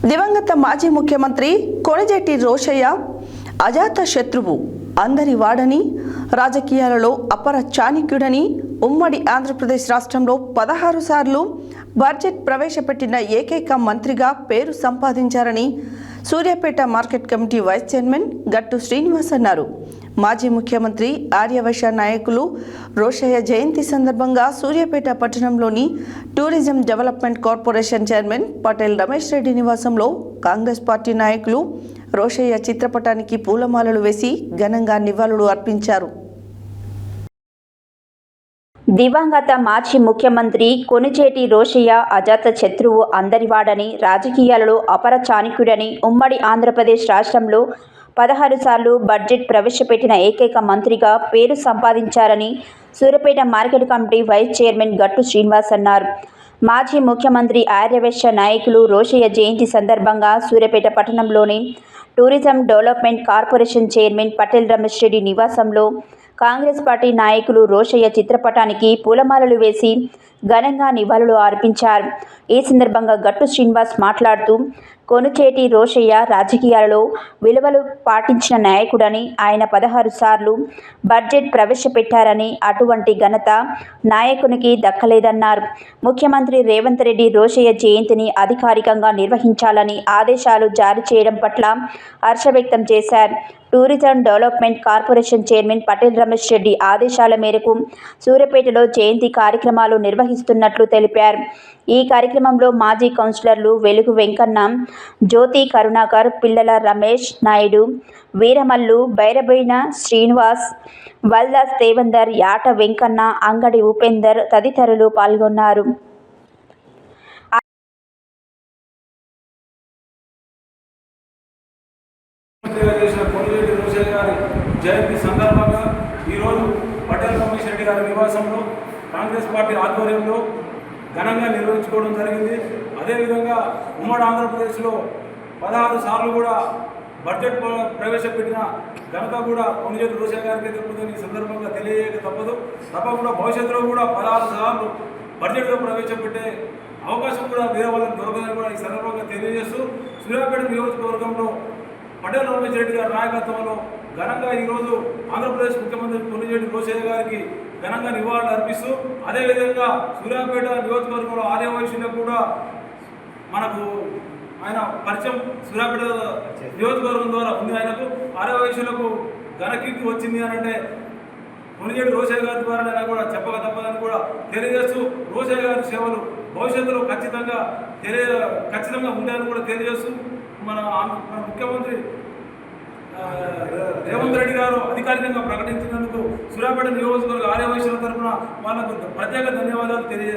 దివంగత మాజీ ముఖ్యమంత్రి కొణిజెట్టి రోషయ్య అజాత శత్రువు అందరి వాడని రాజకీయాలలో అపర చాణిక్యుడని ఉమ్మడి ఆంధ్రప్రదేశ్ రాష్ట్రంలో పదహారు సార్లు బడ్జెట్ ప్రవేశపెట్టిన ఏకైక మంత్రిగా పేరు సంపాదించారని Suryapet market committee vice chairman Gattu Srinivas అన్నారు. మాజీ ముఖ్యమంత్రి ఆర్యవైశ్య నాయకులు రోషయ్య జయంతి సందర్భంగా సూర్యాపేట పట్టణంలోని tourism development corporation chairman Patel Ramesh Reddy నివాసంలో కాంగ్రెస్ పార్టీ నాయకులు రోషయ్య చిత్రపటానికి పూలమాలలు వేసి ఘనంగా నివాళులు అర్పించారు. దివంగత మాజీ ముఖ్యమంత్రి కొనిచేటి రోషయ్య అజాత శత్రువు అందరివాడని రాజకీయాలలో అపర చాణిక్యుడని ఉమ్మడి ఆంధ్రప్రదేశ్ రాష్ట్రంలో పదహారు సార్లు బడ్జెట్ ప్రవేశపెట్టిన ఏకైక మంత్రిగా పేరు సంపాదించారని Suryapet market committee vice chairman Gattu Srinivas అన్నారు. మాజీ ముఖ్యమంత్రి ఆర్యవేశ నాయకులు రోషయ్య జయంతి సందర్భంగా సూర్యపేట పట్టణంలోని tourism development corporation chairman Patel Ramesh Reddy నివాసంలో కాంగ్రెస్ పార్టీ నాయకులు రోషయ్య చిత్రపటానికి పూలమాలలు వేసి ఘనంగా నివాళులు అర్పించారు. ఈ సందర్భంగా గట్టు శ్రీనివాస్ మాట్లాడుతూ కొనుచేటి రోషయ్య రాజకీయాలలో విలువలు పాటించిన నాయకుడని ఆయన పదహారు సార్లు బడ్జెట్ ప్రవేశపెట్టారని అటువంటి ఘనత నాయకునికి దక్కలేదన్నారు. ముఖ్యమంత్రి రేవంత్ రెడ్డి రోషయ్య జయంతిని అధికారికంగా నిర్వహించాలని ఆదేశాలు జారీ చేయడం పట్ల హర్ష వ్యక్తం చేశారు. Tourism development corporation chairman Patel Ramesh Reddy ఆదేశాల మేరకు సూర్యాపేటలో జయంతి కార్యక్రమాలు నిర్వహిస్తున్నట్లు తెలిపారు. ఈ కార్యక్రమంలో మాజీ కౌన్సిలర్లు వెలుగు వెంకన్న జ్యోతి కరుణాకర్ పిల్లల రమేష్ నాయుడు వీరమల్లు బైరబోయిన శ్రీనివాస్ వల్దాస్ దేవందర్ యాట వెంకన్న అంగడి ఉపేందర్ తదితరులు పాల్గొన్నారు. జయంతి సందర్భంగా ఈరోజు పటేల్ రమేష్ రెడ్డి గారి నివాసంలో కాంగ్రెస్ పార్టీ ఆధ్వర్యంలో ఘనంగా నిర్వహించుకోవడం జరిగింది. అదేవిధంగా ఉమ్మడి ఆంధ్రప్రదేశ్లో పదహారు సార్లు కూడా బడ్జెట్ ప్రవేశపెట్టిన ఘనత కూడా కొనిరెడ్డి రోషా గారికి దక్కుతుందని ఈ సందర్భంగా తెలియక తప్పదు. తప్పకుండా భవిష్యత్తులో కూడా పదహారు సార్లు బడ్జెట్లో ప్రవేశపెట్టే అవకాశం కూడా వేరే వాళ్ళకి దొరకదని కూడా ఈ సందర్భంగా తెలియజేస్తూ సూర్యాపేట నియోజకవర్గంలో పటేల్ రమేష్ రెడ్డి గారి నాయకత్వంలో ఘనంగా ఈరోజు ఆంధ్రప్రదేశ్ ముఖ్యమంత్రి కొనిజేటి రోషయ్య గారికి ఘనంగా నివాళులు అర్పిస్తూ అదేవిధంగా సూర్యాపేట నియోజకవర్గంలో ఆర్యవైశ్యులకు కూడా మనకు ఆయన పరిచయం సూర్యాపేట నియోజకవర్గం ద్వారా ఉంది. ఆయనకు ఆర్యవైశ్యులకు ఘనకీర్తి వచ్చింది అని అంటే కొనిజేటి రోషయ్య గారి ద్వారా అయినా కూడా చెప్పక తప్పదని కూడా తెలియజేస్తూ రోషయ్య గారి సేవలు భవిష్యత్తులో ఖచ్చితంగా తెలియ ఖచ్చితంగా ఉంటాయని కూడా తెలియజేస్తూ మన మన ముఖ్యమంత్రి రేవంత్ రెడ్డి గారు అధికారికంగా ప్రకటించినందుకు సూర్యాపేట నియోజకవర్గ ఆర్యవైశ్యుల తరఫున వాళ్ళకు ప్రత్యేక ధన్యవాదాలు తెలియజేస్తారు